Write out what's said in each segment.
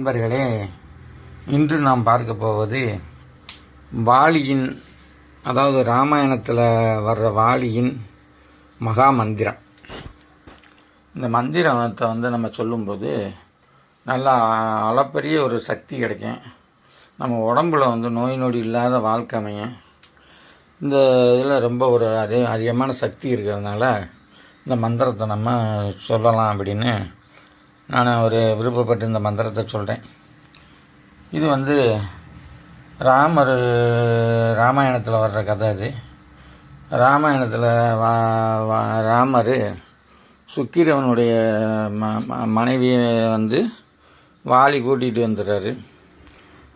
நண்பர்களே இன்று நாம் பார்க்க போவது வாலியின் அதாவது ராமாயணத்தில் வர்ற வாலியின் மகா மந்திரம். இந்த மந்திரத்தை வந்து நம்ம சொல்லும்போது நல்லா அளப்பரிய ஒரு சக்தி கிடைக்கும். நம்ம உடம்புல வந்து நோய் நொடி இல்லாத வாழ்க்கை அமையும். இந்த இதில் ரொம்ப ஒரு அதே அதிகமான சக்தி இருக்கிறதுனால இந்த மந்திரத்தை நம்ம சொல்லலாம் அப்படின்னு நான் ஒரு விருப்பப்பட்டு இந்த மந்திரத்தை சொல்கிறேன் இது வந்து ராமர் ராமாயணத்தில் வர்ற கதை அது. ராமாயணத்தில் வா வா- ராமர் சுக்கிரவனுடைய ம ம- மனைவியை வந்து வாலி கூட்டிகிட்டு வந்துடுறாரு.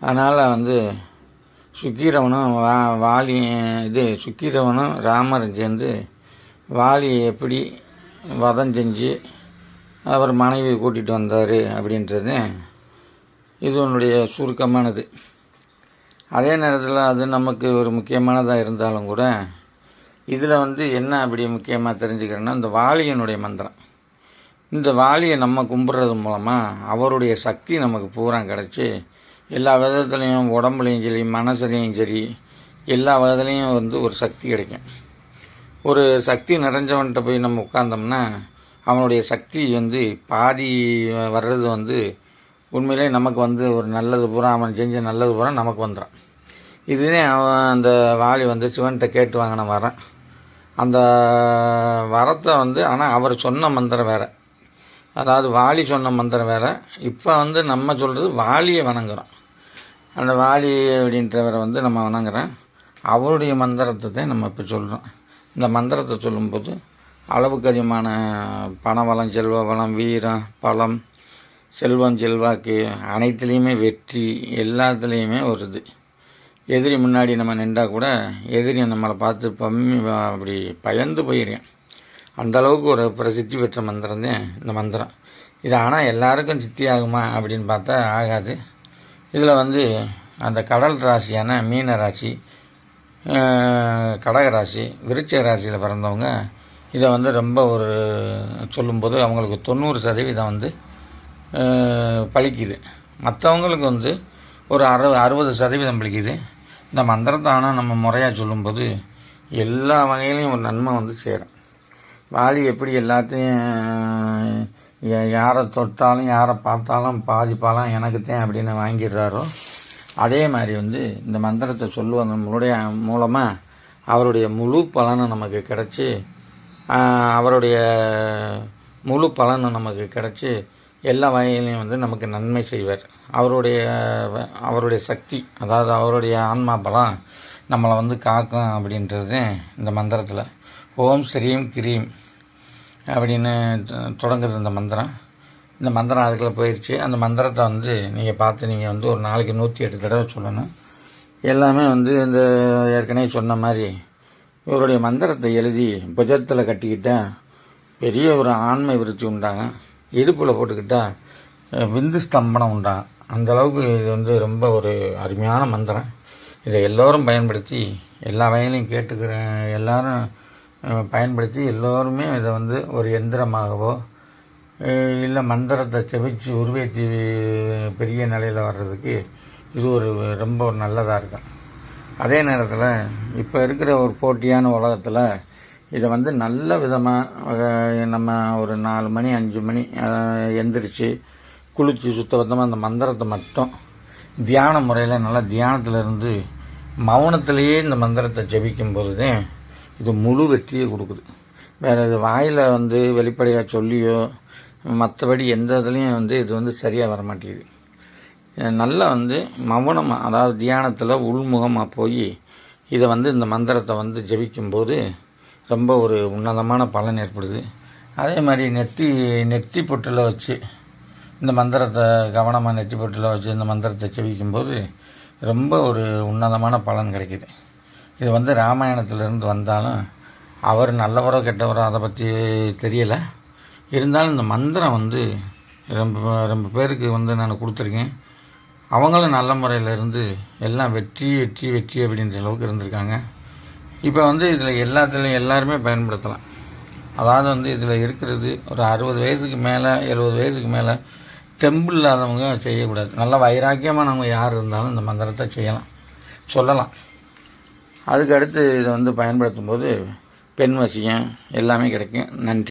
அதனால் வந்து சுக்கிரவனும் வா வாலி இது சுக்கிரவனும் ராமரும் சேர்ந்து வாலியை எப்படி வதம் செஞ்சு அவர் மனைவியை கூட்டிகிட்டு வந்தார் அப்படின்றது இது உன்னுடைய சுருக்கமானது. அதே நேரத்தில் அது நமக்கு ஒரு முக்கியமானதாக இருந்தாலும் கூட இதில் வந்து என்ன அப்படி முக்கியமாக தெரிஞ்சுக்கிறேன்னா இந்த வாலியனுடைய மந்திரம். இந்த வாலியை நம்ம கும்பிட்றது மூலமாக அவருடைய சக்தி நமக்கு பூரா கிடச்சி எல்லா விதத்துலேயும் உடம்புலையும் சரி மனசுலேயும் சரி எல்லா விதத்துலேயும் வந்து ஒரு சக்தி கிடைக்கும். ஒரு சக்தி நிறைஞ்சவன்கிட்ட போய் நம்ம உட்காந்தோம்னா அவனுடைய சக்தி வந்து பாதி வர்றது வந்து உண்மையிலே நமக்கு வந்து ஒரு நல்லது பூரா அவன் செஞ்ச நல்லது பூரா நமக்கு வந்துடும் இதுவே அவன் அந்த வாலி வந்து சிவன்கிட்ட கேட்டு வாங்கின வரேன் அந்த வரத்தை வந்து ஆனால் அவர் சொன்ன மந்திரம் வேறு. அதாவது வாலி சொன்ன மந்திரம் வேறு. இப்போ வந்து நம்ம சொல்கிறது வாலியை வணங்குறோம். அந்த வாலி அப்படின்றவரை வந்து நம்ம வணங்குறோம். அவருடைய மந்திரத்தை தான் நம்ம இப்போ சொல்கிறோம் இந்த மந்திரத்தை சொல்லும்போது அளவுக்கு அதிகமான பணவளம் செல்வ வளம் வீரம் பலம் செல்வம் செல்வாக்கு அனைத்துலேயுமே வெற்றி எல்லாத்துலேயுமே வருது. எதிரி முன்னாடி நம்ம நின்றா கூட எதிரி நம்மளை பார்த்து பம்மி அப்படி பயந்து போயிருக்கேன். அந்த அளவுக்கு ஒரு பிரசித்தி பெற்ற மந்திரம் தான் இந்த மந்திரம். இது ஆனால் எல்லாருக்கும் சித்தி ஆகுமா அப்படின்னு பார்த்தா ஆகாது. இதில் வந்து அந்த கடல் ராசியான மீன ராசி கடக ராசி விருச்சிக ராசியில் பிறந்தவங்க இதை வந்து ரொம்ப ஒரு சொல்லும்போது அவங்களுக்கு தொண்ணூறு சதவீதம் வந்து பழிக்குது. மற்றவங்களுக்கு வந்து ஒரு அறுபது அறுபது சதவீதம் பழிக்குது. இந்த மந்திரத்தை ஆனால் நம்ம முறையாக சொல்லும்போது எல்லா வகையிலையும் ஒரு நன்மை வந்து சேரும். வாலி எப்படி எல்லாத்தையும் யாரை தொட்டாலும் யாரை பார்த்தாலும் பாதி எனக்கு தான் அப்படின்னு வாங்கிடுறாரோ அதே மாதிரி வந்து இந்த மந்திரத்தை சொல்லுவாங்க நம்மளுடைய மூலமாக அவருடைய முழு பலனும் நமக்கு கிடச்சி அவருடைய முழு பலனும் நமக்கு கிடச்சி எல்லா வகையிலையும் வந்து நமக்கு நன்மை செய்வார். அவருடைய அவருடைய சக்தி அதாவது அவருடைய ஆன்மா பலம் நம்மளை வந்து காக்கும் அப்படின்றது இந்த மந்திரத்தில். ஓம் ஸ்ரீம் கிரீம் அப்படின்னு தொடங்குது இந்த மந்திரம். இந்த மந்திரம் அதுக்குள்ளே போயிடுச்சு அந்த மந்திரத்தை வந்து நீங்கள் பார்த்து நீங்கள் வந்து ஒரு நாளைக்கு நூற்றி எட்டு தடவை சொல்லணும். எல்லாமே வந்து இந்த ஏற்கனவே சொன்ன மாதிரி இவருடைய மந்திரத்தை எழுதி புஜத்தில் கட்டிக்கிட்டா பெரிய ஒரு ஆண்மை விருத்தி உண்டாங்க. இடுப்பில் போட்டுக்கிட்டா விந்து ஸ்தம்பனம் உண்டாங்க அந்த அளவுக்கு இது வந்து ரொம்ப ஒரு அருமையான மந்திரம். இதை எல்லோரும் பயன்படுத்தி எல்லா வகையிலையும் கேட்டுக்கிற எல்லாரும் பயன்படுத்தி எல்லோருமே இதை வந்து ஒரு எந்திரமாகவோ இல்லை மந்திரத்தை செவிச்சு உருவேற்றி பெரிய நிலையில் வர்றதுக்கு இது ஒரு ரொம்ப ஒரு நல்லதாக இருக்கும் அதே நேரத்தில் இப்போ இருக்கிற ஒரு போட்டியான உலகத்தில் இதை வந்து நல்ல விதமாக நம்ம ஒரு நாலு மணி அஞ்சு மணி எந்திரிச்சு குளித்து சுத்தபத்தமாக அந்த மந்திரத்தை மட்டும் தியான முறையில் நல்லா தியானத்தில் இருந்து மௌனத்திலேயே இந்த மந்திரத்தை ஜெபிக்கும் போது தான் இது முழு வெற்றியை கொடுக்குது. வேறு இது வாயில் வந்து வெளிப்படையாக சொல்லியோ மற்றபடி எந்த இதுலேயும் வந்து இது வந்து சரியாக வர மாட்டேங்குது நல்லா வந்து மௌனமாக அதாவது தியானத்தில் உள்முகமாக போய் இதை வந்து இந்த மந்திரத்தை வந்து ஜபிக்கும்போது ரொம்ப ஒரு உன்னதமான பலன் ஏற்படுது. அதே மாதிரி நெத்தி நெத்தி பொட்டில் வச்சு இந்த மந்திரத்தை கவனமாக நெத்தி பொட்டில் வச்சு இந்த மந்திரத்தை ஜெபிக்கும்போது ரொம்ப ஒரு உன்னதமான பலன் கிடைக்கிது. இது வந்து ராமாயணத்திலிருந்து வந்தாலும் அவர் நல்லவரோ கெட்டவரோ அதை பற்றி தெரியலை. இருந்தாலும் இந்த மந்திரம் வந்து ரொம்ப ரொம்ப பேருக்கு வந்து நான் கொடுத்துருக்கேன். அவங்களும் நல்ல முறையில் இருந்து எல்லாம் வெற்றி வெற்றி வெற்றி அப்படின்ற அளவுக்கு இருந்திருக்காங்க. இப்போ வந்து இதில் எல்லாத்துலேயும் எல்லாருமே பயன்படுத்தலாம். அதாவது வந்து இதில் இருக்கிறது ஒரு அறுபது வயதுக்கு மேலே எழுபது வயதுக்கு மேலே தெம்பு இல்லாதவங்க செய்யக்கூடாது. நல்ல வைராக்கியமானவங்க யார் இருந்தாலும் இந்த மந்திரத்தை செய்யலாம். சொல்லலாம். அதுக்கு அடுத்து இதை வந்து பயன்படுத்தும் போது பெண் வசியம் எல்லாமே கிடைக்கும். நன்றி.